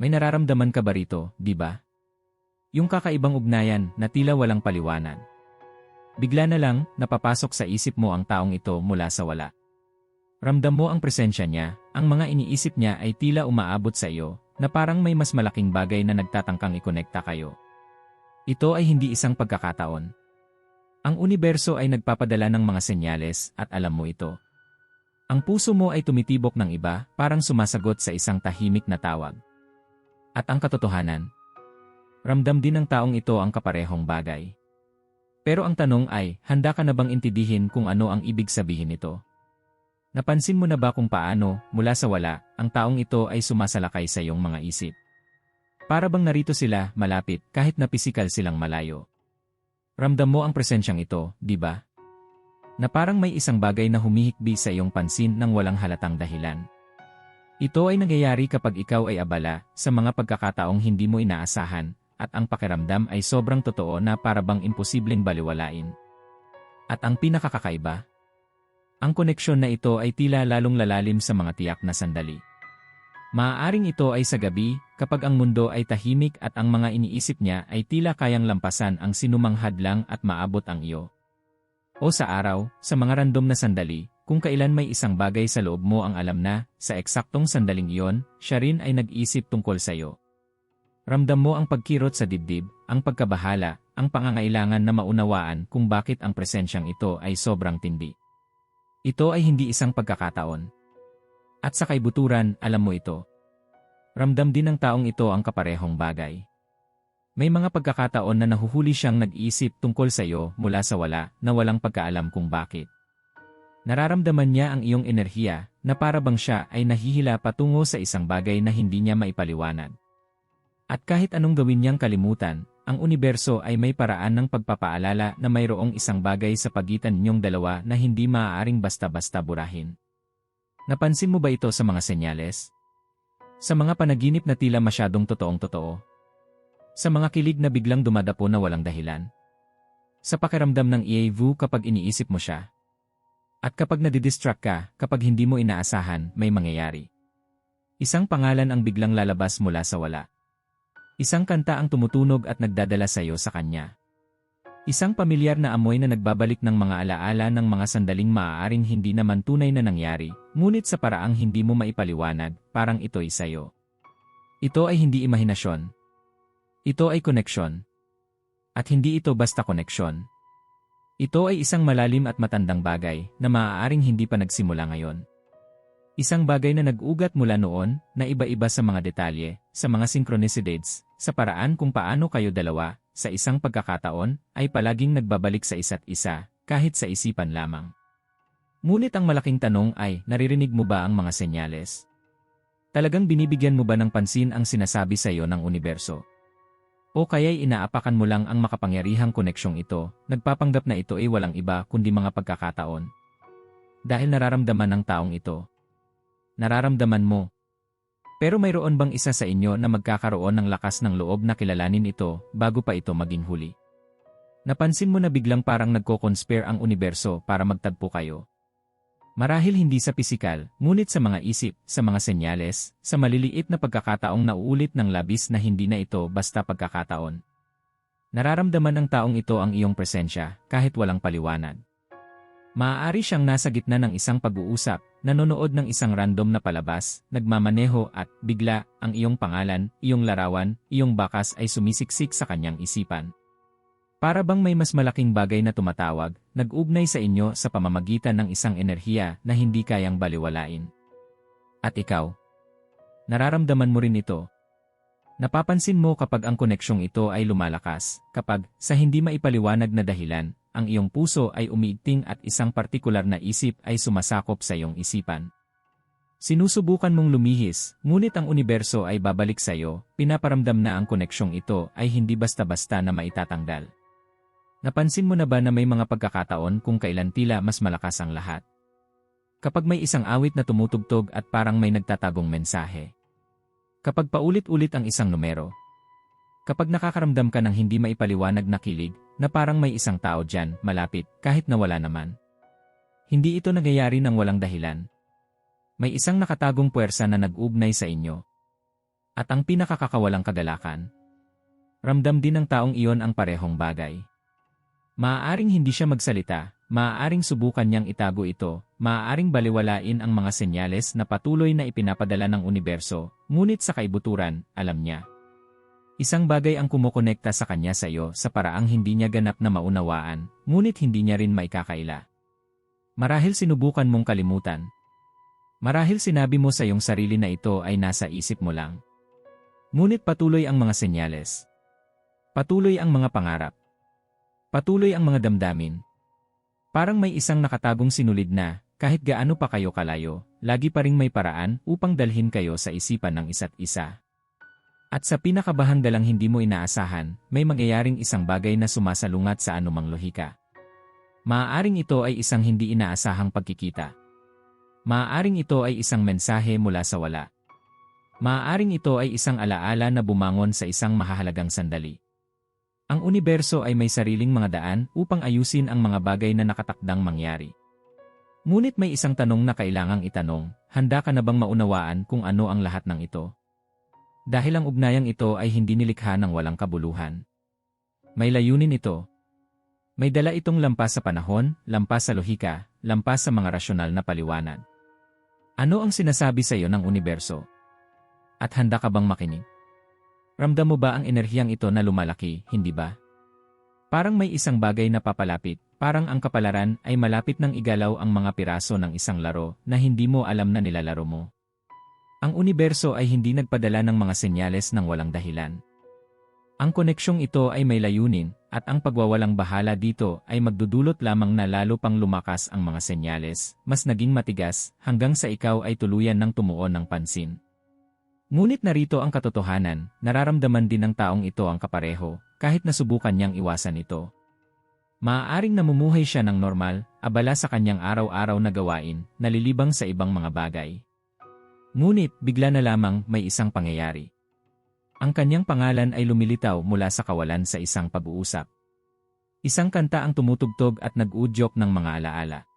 May nararamdaman ka ba rito, di ba? Yung kakaibang ugnayan na tila walang paliwanag. Bigla na lang, napapasok sa isip mo ang taong ito mula sa wala. Ramdam mo ang presensya niya, ang mga iniisip niya ay tila umaabot sa iyo, na parang may mas malaking bagay na nagtatangkang ikonekta kayo. Ito ay hindi isang pagkakataon. Ang universo ay nagpapadala ng mga senyales at alam mo ito. Ang puso mo ay tumitibok ng iba, parang sumasagot sa isang tahimik na tawag. At ang katotohanan, ramdam din ng taong ito ang kaparehong bagay. Pero ang tanong ay, handa ka na bang intindihin kung ano ang ibig sabihin nito? Napansin mo na ba kung paano, mula sa wala, ang taong ito ay sumasalakay sa iyong mga isip? Para bang narito sila, malapit, kahit na pisikal silang malayo. Ramdam mo ang presensyang ito, di ba? Na parang may isang bagay na humihikbi sa iyong pansin ng walang halatang dahilan. Ito ay nangyayari kapag ikaw ay abala sa mga pagkakataong hindi mo inaasahan at ang pakiramdam ay sobrang totoo na para bang imposibleng baliwalain. At ang pinakakakaiba, ang koneksyon na ito ay tila lalong lalalim sa mga tiyak na sandali. Maaaring ito ay sa gabi, kapag ang mundo ay tahimik at ang mga iniisip niya ay tila kayang lampasan ang sinumang hadlang at maabot ang iyo. O sa araw, sa mga random na sandali, kung kailan may isang bagay sa loob mo ang alam na, sa eksaktong sandaling iyon, siya rin ay nag-isip tungkol sa iyo. Ramdam mo ang pagkirot sa dibdib, ang pagkabahala, ang pangangailangan na maunawaan kung bakit ang presensyang ito ay sobrang tindi. Ito ay hindi isang pagkakataon. At sa kaibuturan, alam mo ito. Ramdam din ng taong ito ang kaparehong bagay. May mga pagkakataon na nahuhuli siyang nag-isip tungkol sa iyo mula sa wala na walang pagkaalam kung bakit. Nararamdaman niya ang iyong enerhiya na para bang siya ay nahihila patungo sa isang bagay na hindi niya maipaliwanag. At kahit anong gawin niyang kalimutan, ang universo ay may paraan ng pagpapaalala na mayroong isang bagay sa pagitan ninyong dalawa na hindi maaaring basta-basta burahin. Napansin mo ba ito sa mga senyales? Sa mga panaginip na tila masyadong totoong totoo? Sa mga kilig na biglang dumadapo na walang dahilan? Sa pakiramdam ng EAV kapag iniisip mo siya? At kapag nadidistract ka, kapag hindi mo inaasahan, may mangyayari. Isang pangalan ang biglang lalabas mula sa wala. Isang kanta ang tumutunog at nagdadala sa iyo sa kanya. Isang pamilyar na amoy na nagbabalik ng mga alaala ng mga sandaling maaaring hindi naman tunay na nangyari, ngunit sa paraang hindi mo maipaliwanag, parang ito'y sayo. Ito ay hindi imahinasyon. Ito ay koneksyon. At hindi ito basta koneksyon. Ito ay isang malalim at matandang bagay na maaaring hindi pa nagsimula ngayon. Isang bagay na nag-ugat mula noon na iba-iba sa mga detalye, sa mga synchronicities, sa paraan kung paano kayo dalawa, sa isang pagkakataon, ay palaging nagbabalik sa isa't isa, kahit sa isipan lamang. Ngunit ang malaking tanong ay, naririnig mo ba ang mga senyales? Talagang binibigyan mo ba ng pansin ang sinasabi sa iyo ng universo? O kaya'y inaapakan mo lang ang makapangyarihang koneksyong ito, nagpapanggap na ito ay walang iba kundi mga pagkakataon? Dahil nararamdaman ng taong ito, nararamdaman mo. Pero mayroon bang isa sa inyo na magkakaroon ng lakas ng loob na kilalanin ito bago pa ito maging huli? Napansin mo na biglang parang nagko-conspire ang universo para magtagpo kayo. Marahil hindi sa pisikal, ngunit sa mga isip, sa mga senyales, sa maliliit na pagkakataong nauulit ng labis na hindi na ito basta pagkakataon. Nararamdaman ng taong ito ang iyong presensya kahit walang paliwanag. Maaari siyang nasa gitna ng isang pag-uusap, nanonood ng isang random na palabas, nagmamaneho at, bigla, ang iyong pangalan, iyong larawan, iyong bakas ay sumisiksik sa kanyang isipan. Para bang may mas malaking bagay na tumatawag, nag-ugnay sa inyo sa pamamagitan ng isang enerhiya na hindi kayang baliwalain. At ikaw? Nararamdaman mo rin ito. Napapansin mo kapag ang koneksyong ito ay lumalakas, kapag, sa hindi maipaliwanag na dahilan, ang iyong puso ay umiigting at isang partikular na isip ay sumasakop sa iyong isipan. Sinusubukan mong lumihis, ngunit ang universo ay babalik sa iyo, pinaparamdam na ang koneksyong ito ay hindi basta-basta na maitatanggal. Napansin mo na ba na may mga pagkakataon kung kailan tila mas malakas ang lahat? Kapag may isang awit na tumutugtog at parang may nagtatagong mensahe. Kapag paulit-ulit ang isang numero. Kapag nakakaramdam ka ng hindi maipaliwanag na kilig, na parang may isang tao dyan, malapit, kahit na wala naman. Hindi ito nagyayari ng walang dahilan. May isang nakatagong puwersa na nag-ugnay sa inyo. At ang pinakakakawalang kagalakan. Ramdam din ng taong iyon ang parehong bagay. Maaaring hindi siya magsalita, maaaring subukan niyang itago ito, maaaring baliwalain ang mga senyales na patuloy na ipinapadala ng universo, ngunit sa kaibuturan, alam niya. Isang bagay ang kumukonekta sa kanya sa iyo sa paraang hindi niya ganap na maunawaan, ngunit hindi niya rin maikakaila. Marahil sinubukan mong kalimutan. Marahil sinabi mo sa iyong sarili na ito ay nasa isip mo lang. Ngunit patuloy ang mga senyales. Patuloy ang mga pangarap. Patuloy ang mga damdamin. Parang may isang nakatagong sinulid na, kahit gaano pa kayo kalayo, lagi pa ring may paraan upang dalhin kayo sa isipan ng isa't isa. At sa pinakabahandalang hindi mo inaasahan, may mangyayaring isang bagay na sumasalungat sa anumang lohika. Maaaring ito ay isang hindi inaasahang pagkikita. Maaaring ito ay isang mensahe mula sa wala. Maaaring ito ay isang alaala na bumangon sa isang mahahalagang sandali. Ang universo ay may sariling mga daan upang ayusin ang mga bagay na nakatakdang mangyari. Ngunit may isang tanong na kailangang itanong, handa ka na bang maunawaan kung ano ang lahat ng ito? Dahil ang ugnayang ito ay hindi nilikha ng walang kabuluhan. May layunin ito. May dala itong lampas sa panahon, lampas sa lohika, lampas sa mga rasyonal na paliwanag. Ano ang sinasabi sa iyo ng universo? At handa ka bang makinig? Ramdam mo ba ang enerhiyang ito na lumalaki, hindi ba? Parang may isang bagay na papalapit, parang ang kapalaran ay malapit ng igalaw ang mga piraso ng isang laro na hindi mo alam na nilalaro mo. Ang universo ay hindi nagpadala ng mga senyales ng walang dahilan. Ang koneksyong ito ay may layunin, at ang pagwawalang bahala dito ay magdudulot lamang na lalo pang lumakas ang mga senyales, mas naging matigas, hanggang sa ikaw ay tuluyan ng tumuon ng pansin. Ngunit narito ang katotohanan, nararamdaman din ng taong ito ang kapareho, kahit nasubukan niyang iwasan ito. Maaaring namumuhay siya ng normal, abala sa kanyang araw-araw na gawain, nalilibang sa ibang mga bagay. Ngunit, bigla na lamang may isang pangyayari. Ang kanyang pangalan ay lumilitaw mula sa kawalan sa isang pag-uusap. Isang kanta ang tumutugtog at nag-udyok ng mga alaala.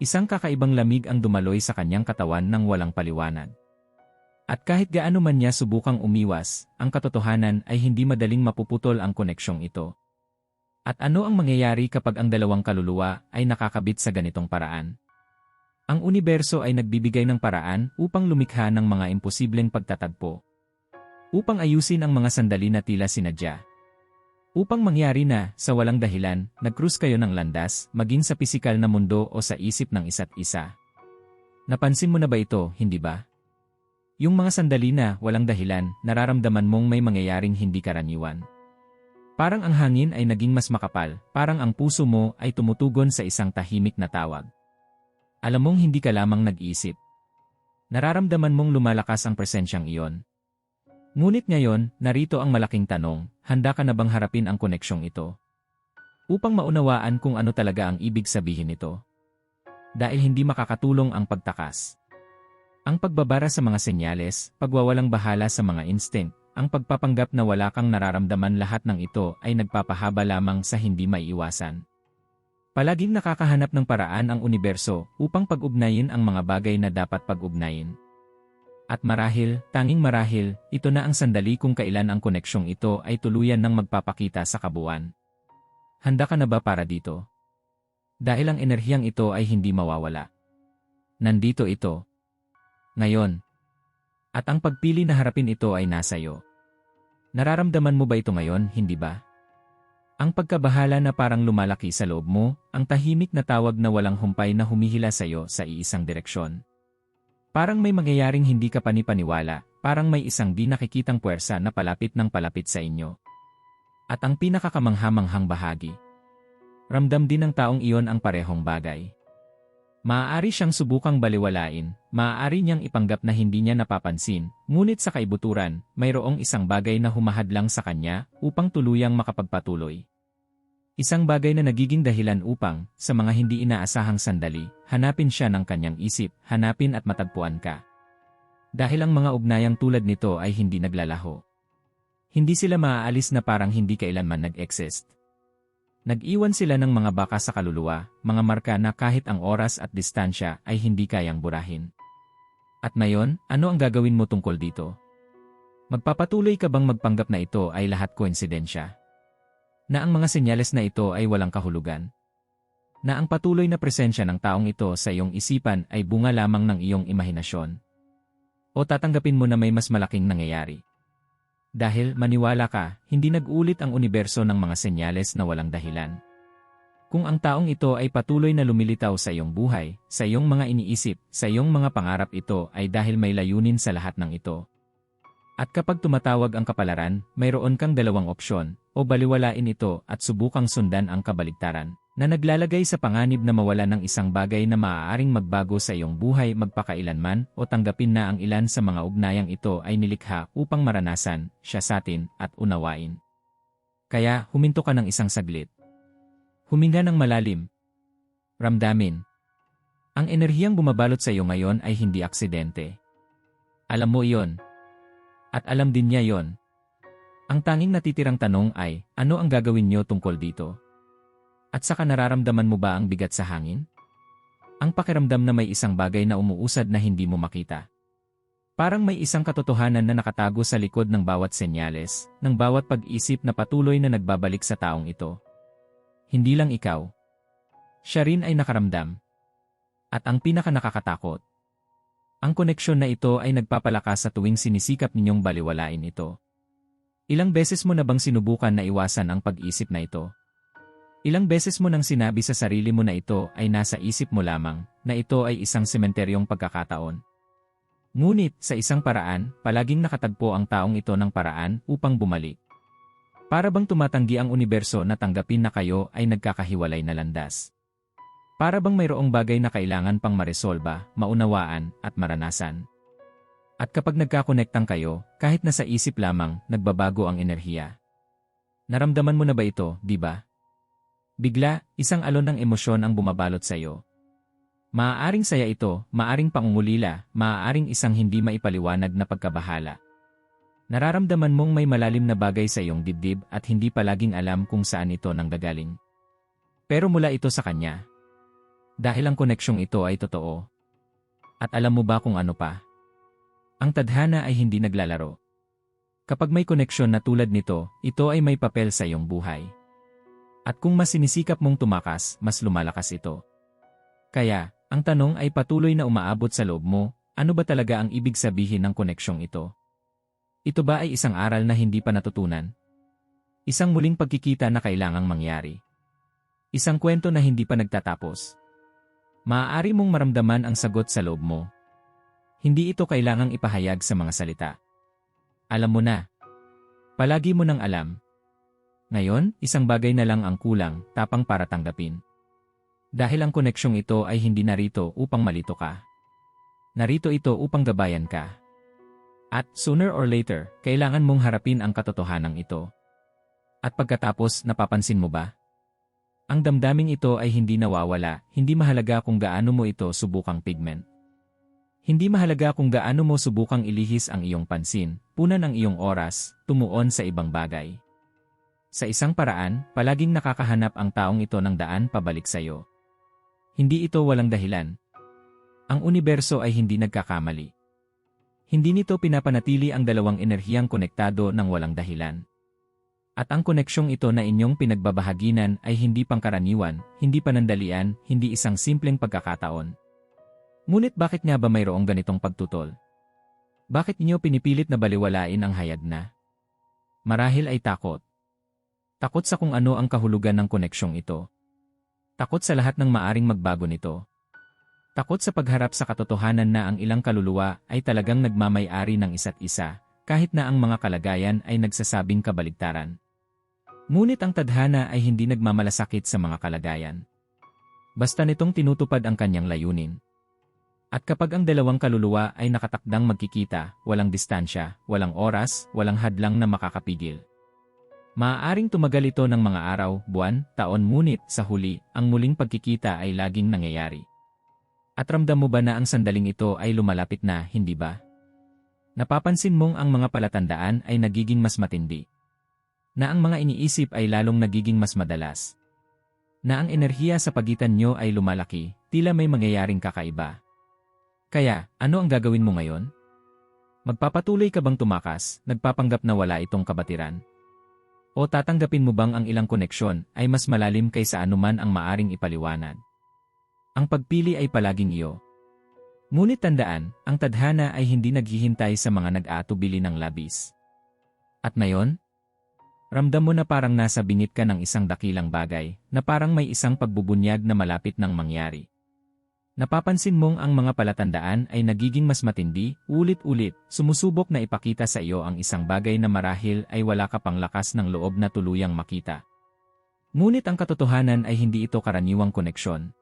Isang kakaibang lamig ang dumaloy sa kanyang katawan ng walang paliwanag. At kahit gaano man niya subukang umiwas, ang katotohanan ay hindi madaling mapuputol ang koneksyong ito. At ano ang mangyayari kapag ang dalawang kaluluwa ay nakakabit sa ganitong paraan? Ang universo ay nagbibigay ng paraan upang lumikha ng mga imposibleng pagtatagpo. Upang ayusin ang mga sandali na tila sinadya. Upang mangyari na, sa walang dahilan, nag-cruise kayo ng landas, maging sa pisikal na mundo o sa isip ng isa't isa. Napansin mo na ba ito, hindi ba? Yung mga sandali na, walang dahilan, nararamdaman mong may mangyayaring hindi karaniwan. Parang ang hangin ay naging mas makapal, parang ang puso mo ay tumutugon sa isang tahimik na tawag. Alam mong hindi ka lamang nag-iisip. Nararamdaman mong lumalakas ang presensyang iyon. Ngunit ngayon, narito ang malaking tanong, handa ka na bang harapin ang koneksyong ito? Upang maunawaan kung ano talaga ang ibig sabihin nito. Dahil hindi makakatulong ang pagtakas. Ang pagbabara sa mga senyales, pagwawalang bahala sa mga instinct, ang pagpapanggap na wala kang nararamdaman lahat ng ito ay nagpapahaba lamang sa hindi maiiwasan. Palaging nakakahanap ng paraan ang universo upang pag-ugnayin ang mga bagay na dapat pag-ugnayin. At marahil, tanging marahil, ito na ang sandali kung kailan ang koneksyong ito ay tuluyan ng magpapakita sa kabuuan. Handa ka na ba para dito? Dahil ang enerhiyang ito ay hindi mawawala. Nandito ito. Ngayon. At ang pagpili na harapin ito ay nasa iyo. Nararamdaman mo ba ito ngayon, hindi ba? Ang pagkabahala na parang lumalaki sa loob mo, ang tahimik na tawag na walang humpay na humihila sa iyo sa iisang direksyon. Parang may mangyayaring hindi ka panipaniwala, parang may isang di nakikitang puwersa na palapit ng palapit sa inyo. At ang pinakakamanghamanghang bahagi. Ramdam din ng taong iyon ang parehong bagay. Maaari siyang subukang baliwalain, maaari niyang ipanggap na hindi niya napapansin, ngunit sa kaibuturan, mayroong isang bagay na humahadlang sa kanya upang tuluyang makapagpatuloy. Isang bagay na nagiging dahilan upang, sa mga hindi inaasahang sandali, hanapin siya ng kanyang isip, hanapin at matagpuan ka. Dahil ang mga ugnayang tulad nito ay hindi naglalaho. Hindi sila maaalis na parang hindi kailanman nag-exist. Nag-iwan sila ng mga baka sa kaluluwa, mga marka na kahit ang oras at distansya ay hindi kayang burahin. At ngayon, ano ang gagawin mo tungkol dito? Magpapatuloy ka bang magpanggap na ito ay lahat koinsidensya? Na ang mga senyales na ito ay walang kahulugan? Na ang patuloy na presensya ng taong ito sa iyong isipan ay bunga lamang ng iyong imahinasyon? O tatanggapin mo na may mas malaking nangyayari? Dahil maniwala ka, hindi nag-ulit ang universo ng mga senyales na walang dahilan. Kung ang taong ito ay patuloy na lumilitaw sa iyong buhay, sa iyong mga iniisip, sa iyong mga pangarap ito ay dahil may layunin sa lahat ng ito. At kapag tumatawag ang kapalaran, mayroon kang dalawang opsyon, o baliwalain ito at subukang sundan ang kabaligtaran, na naglalagay sa panganib na mawala ng isang bagay na maaaring magbago sa iyong buhay magpakailanman o tanggapin na ang ilan sa mga ugnayang ito ay nilikha upang maranasan, siya satin, at unawain. Kaya, huminto ka ng isang saglit. Huminga ng malalim. Ramdamin. Ang enerhiyang bumabalot sa iyo ngayon ay hindi aksidente. Alam mo iyon. At alam din niya yon. Ang tanging natitirang tanong ay, ano ang gagawin niyo tungkol dito? At saka nararamdaman mo ba ang bigat sa hangin? Ang pakiramdam na may isang bagay na umuusad na hindi mo makita. Parang may isang katotohanan na nakatago sa likod ng bawat senyales, ng bawat pag-isip na patuloy na nagbabalik sa taong ito. Hindi lang ikaw. Siya rin ay nakaramdam. At ang pinaka nakakatakot. Ang koneksyon na ito ay nagpapalakas sa tuwing sinisikap ninyong baliwalain ito. Ilang beses mo na bang sinubukan na iwasan ang pag-isip na ito? Ilang beses mo nang sinabi sa sarili mo na ito ay nasa isip mo lamang, na ito ay isang sementeryong pagkakataon. Ngunit, sa isang paraan, palaging nakatagpo ang taong ito ng paraan upang bumalik. Para bang tumatanggi ang universo na tanggapin na kayo ay nagkakahiwalay na landas? Para bang mayroong bagay na kailangan pang maresolba, maunawaan, at maranasan? At kapag nagkakonektang kayo, kahit nasa isip lamang, nagbabago ang enerhiya. Naramdaman mo na ba ito, di ba? Bigla, isang alon ng emosyon ang bumabalot sa iyo. Maaaring saya ito, maaring pangungulila, maaaring isang hindi maipaliwanag na pagkabahala. Nararamdaman mong may malalim na bagay sa iyong dibdib at hindi palaging alam kung saan ito nanggagaling. Pero mula ito sa kanya. Dahil ang koneksyong ito ay totoo. At alam mo ba kung ano pa? Ang tadhana ay hindi naglalaro. Kapag may koneksyon na tulad nito, ito ay may papel sa iyong buhay. At kung mas sinisikap mong tumakas, mas lumalakas ito. Kaya, ang tanong ay patuloy na umaabot sa loob mo, ano ba talaga ang ibig sabihin ng koneksyong ito? Ito ba ay isang aral na hindi pa natutunan? Isang muling pagkikita na kailangang mangyari? Isang kwento na hindi pa nagtatapos? Maaari mong maramdaman ang sagot sa loob mo. Hindi ito kailangang ipahayag sa mga salita. Alam mo na. Palagi mo nang alam. Ngayon, isang bagay na lang ang kulang, tapang para tanggapin. Dahil ang koneksyong ito ay hindi narito upang malito ka. Narito ito upang gabayan ka. At sooner or later, kailangan mong harapin ang katotohanan ito. At pagkatapos, napapansin mo ba? Ang damdaming ito ay hindi nawawala, hindi mahalaga kung gaano mo ito subukang pigment. Hindi mahalaga kung gaano mo subukang ilihis ang iyong pansin, punan ang iyong oras, tumuon sa ibang bagay. Sa isang paraan, palaging nakakahanap ang taong ito ng daan pabalik sa iyo. Hindi ito walang dahilan. Ang universo ay hindi nagkakamali. Hindi nito pinapanatili ang dalawang enerhiyang konektado ng walang dahilan. At ang koneksyong ito na inyong pinagbabahaginan ay hindi pangkaraniwan, hindi panandalian, hindi isang simpleng pagkakataon. Ngunit bakit nga ba mayroong ganitong pagtutol? Bakit niyo pinipilit na baliwalain ang hayag na? Marahil ay takot. Takot sa kung ano ang kahulugan ng koneksyong ito. Takot sa lahat ng maaring magbago nito. Takot sa pagharap sa katotohanan na ang ilang kaluluwa ay talagang nagmamay-ari ng isa't isa, kahit na ang mga kalagayan ay nagsasabing kabaligtaran. Ngunit ang tadhana ay hindi nagmamalasakit sa mga kalagayan. Basta nitong tinutupad ang kanyang layunin. At kapag ang dalawang kaluluwa ay nakatakdang magkikita, walang distansya, walang oras, walang hadlang na makakapigil. Maaaring tumagal ito ng mga araw, buwan, taon ngunit sa huli, ang muling pagkikita ay laging nangyayari. At ramdam mo ba na ang sandaling ito ay lumalapit na, hindi ba? Napapansin mong ang mga palatandaan ay nagiging mas matindi. Na ang mga iniisip ay lalong nagiging mas madalas. Na ang enerhiya sa pagitan nyo ay lumalaki, tila may mangyayaring kakaiba. Kaya, ano ang gagawin mo ngayon? Magpapatuloy ka bang tumakas, nagpapanggap na wala itong kabatiran? O tatanggapin mo bang ang ilang koneksyon ay mas malalim kaysa anuman ang maaring ipaliwanag? Ang pagpili ay palaging iyo. Ngunit tandaan, ang tadhana ay hindi naghihintay sa mga nag-aatubili ng labis. At ngayon, ramdam mo na parang nasa bingit ka ng isang dakilang bagay, na parang may isang pagbubunyag na malapit ng mangyari. Napapansin mong ang mga palatandaan ay nagiging mas matindi, ulit-ulit, sumusubok na ipakita sa iyo ang isang bagay na marahil ay wala ka pang lakas ng loob na tuluyang makita. Ngunit ang katotohanan ay hindi ito karaniwang koneksyon.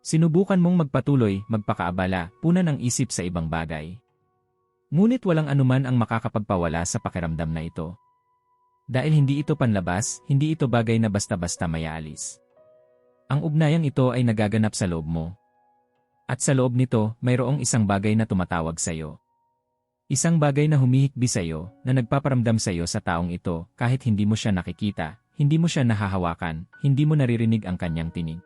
Sinubukan mong magpatuloy, magpakaabala, punan ang isip sa ibang bagay. Ngunit walang anuman ang makakapagpawala sa pakiramdam na ito. Dahil hindi ito panlabas, hindi ito bagay na basta-basta mayaalis. Ang ugnayang ito ay nagaganap sa loob mo, at sa loob nito, mayroong isang bagay na tumatawag sa iyo. Isang bagay na humihikbi sa iyo, na nagpaparamdam sa iyo sa taong ito, kahit hindi mo siya nakikita, hindi mo siya nahahawakan, hindi mo naririnig ang kanyang tinig.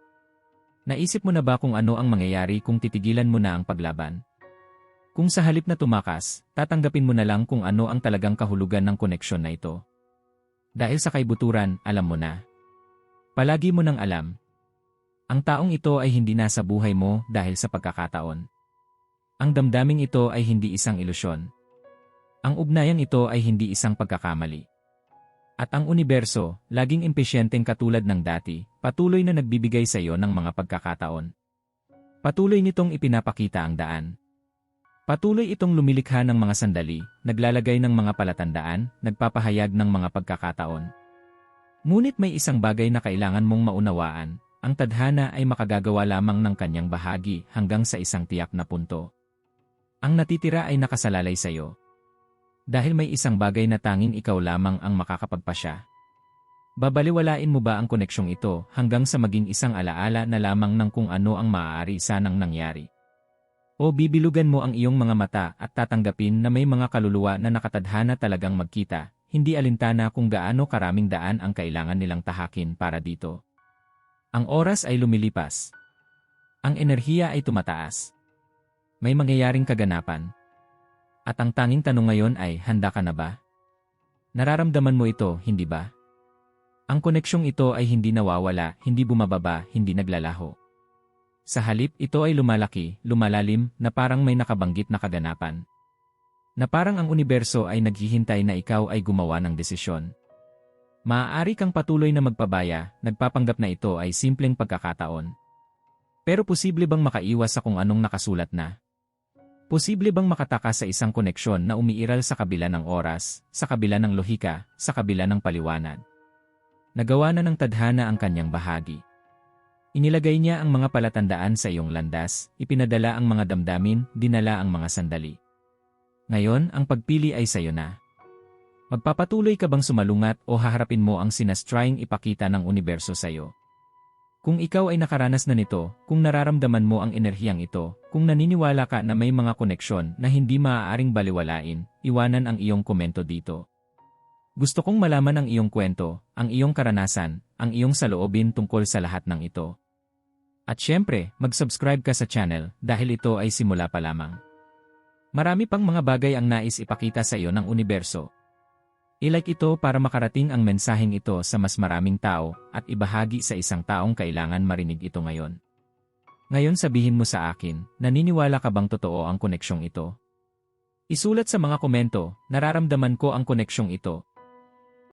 Naisip mo na ba kung ano ang mangyayari kung titigilan mo na ang paglaban? Kung sa halip na tumakas, tatanggapin mo na lang kung ano ang talagang kahulugan ng koneksyon na ito. Dahil sa kaibuturan, alam mo na. Palagi mo nang alam, ang taong ito ay hindi nasa buhay mo dahil sa pagkakataon. Ang damdaming ito ay hindi isang ilusyon. Ang ugnayang ito ay hindi isang pagkakamali. At ang universo, laging impesyenteng katulad ng dati, patuloy na nagbibigay sa iyo ng mga pagkakataon. Patuloy nitong ipinapakita ang daan. Patuloy itong lumilikha ng mga sandali, naglalagay ng mga palatandaan, nagpapahayag ng mga pagkakataon. Ngunit may isang bagay na kailangan mong maunawaan, ang tadhana ay makagagawa lamang ng kanyang bahagi hanggang sa isang tiyak na punto. Ang natitira ay nakasalalay sa iyo. Dahil may isang bagay na tanging ikaw lamang ang makakapagpasya. Babaliwalain mo ba ang koneksyong ito hanggang sa maging isang alaala na lamang ng kung ano ang maaari sanang nangyari? O bibilugan mo ang iyong mga mata at tatanggapin na may mga kaluluwa na nakatadhana talagang magkita, hindi alintana kung gaano karaming daan ang kailangan nilang tahakin para dito. Ang oras ay lumilipas. Ang enerhiya ay tumataas. May mangyayaring kaganapan. At ang tanging tanong ngayon ay, handa ka na ba? Nararamdaman mo ito, hindi ba? Ang koneksyong ito ay hindi nawawala, hindi bumababa, hindi naglalaho. Sa halip, ito ay lumalaki, lumalalim, na parang may nakabanggit na kaganapan. Na parang ang universo ay naghihintay na ikaw ay gumawa ng desisyon. Maaari kang patuloy na magpabaya, nagpapanggap na ito ay simpleng pagkakataon. Pero posible bang makaiwas sa kung anong nakasulat na? Posible bang makatakas sa isang koneksyon na umiiral sa kabila ng oras, sa kabila ng lohika, sa kabila ng paliwanag? Nagawa na ng tadhana ang kanyang bahagi. Inilagay niya ang mga palatandaan sa iyong landas, ipinadala ang mga damdamin, dinala ang mga sandali. Ngayon, ang pagpili ay sa iyo na. Magpapatuloy ka bang sumalungat o haharapin mo ang sinastraying ipakita ng universo sa iyo? Kung ikaw ay nakaranas na nito, kung nararamdaman mo ang enerhiyang ito, kung naniniwala ka na may mga koneksyon na hindi maaaring baliwalain, iwanan ang iyong komento dito. Gusto kong malaman ang iyong kwento, ang iyong karanasan, ang iyong saloobin tungkol sa lahat ng ito. At syempre, mag-subscribe ka sa channel dahil ito ay simula pa lamang. Marami pang mga bagay ang nais ipakita sa iyo ng universo, I-like ito para makarating ang mensaheng ito sa mas maraming tao at ibahagi sa isang taong kailangan marinig ito ngayon. Ngayon sabihin mo sa akin, naniniwala ka bang totoo ang koneksyong ito? Isulat sa mga komento, nararamdaman ko ang koneksyong ito,